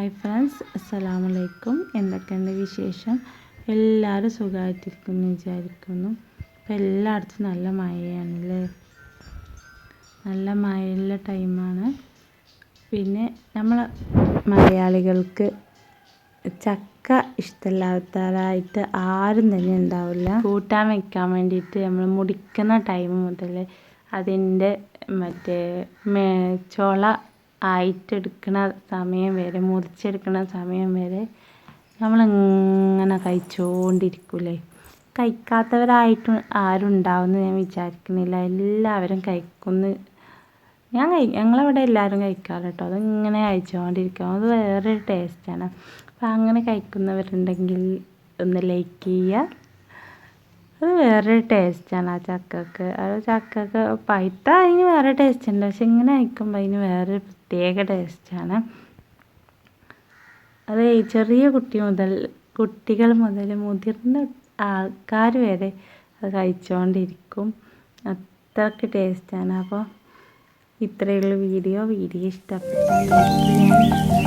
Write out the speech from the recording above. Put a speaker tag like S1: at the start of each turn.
S1: Hi friends അസ്സലാമു അലൈക്കും എന്തൊക്കെയുണ്ട് വിശേഷം? എല്ലാവരും സുഖമായിട്ടിരിക്കുന്നു വിചാരിക്കുന്നു. ഇപ്പം എല്ലായിടത്തും നല്ല മഴയാണല്ലേ? നല്ല മഴയുള്ള ടൈമാണ്. പിന്നെ നമ്മൾ മലയാളികൾക്ക് ചക്ക ഇഷ്ടമില്ലാത്തവരായിട്ട് ആരും തന്നെ ഉണ്ടാവില്ല. കൂട്ടാൻ വെക്കാൻ വേണ്ടിയിട്ട് നമ്മൾ മുടിക്കുന്ന ടൈം മുതൽ അതിന്റെ മറ്റേ മേ ചുള ആയിട്ടെടുക്കണ സമയം വരെ മുറിച്ചെടുക്കണ സമയം വരെ നമ്മൾ നമ്മളിങ്ങനെ കഴിച്ചുകൊണ്ടിരിക്കൂലേ കഴിക്കാത്തവരായിട്ട് ആരും ഉണ്ടാവുമെന്ന് ഞാൻ വിചാരിക്കുന്നില്ല. എല്ലാവരും കഴിക്കുന്നു ഞാൻ കഴി ഞങ്ങളവിടെ എല്ലാവരും കഴിക്കാറ് കേട്ടോ. അതിങ്ങനെ കഴിച്ചുകൊണ്ടിരിക്കും അത് വേറൊരു ടേസ്റ്റാണ്. അപ്പം അങ്ങനെ കഴിക്കുന്നവരുണ്ടെങ്കിൽ ഒന്ന് ലൈക്ക് ചെയ്യുക. അത് വേറൊരു ടേസ്റ്റാണ് ആ ചക്കക്ക്. അത് ചക്കക്ക് പഴുത്ത അതിന് വേറെ ടേസ്റ്റ് ഉണ്ട്. പക്ഷെ ഇങ്ങനെ കഴിക്കുമ്പോൾ അതിന് വേറൊരു പ്രത്യേക ടേസ്റ്റാണ് അത് ചെറിയ കുട്ടി മുതൽ കുട്ടികൾ മുതൽ മുതിർന്ന ആൾക്കാർ വരെ അത് കഴിച്ചുകൊണ്ടിരിക്കും അത്രയ്ക്ക് ടേസ്റ്റാണ് അപ്പോൾ ഇത്രയുള്ള വീഡിയോ. വീഡിയോ ഇഷ്ടപ്പെട്ടാൽ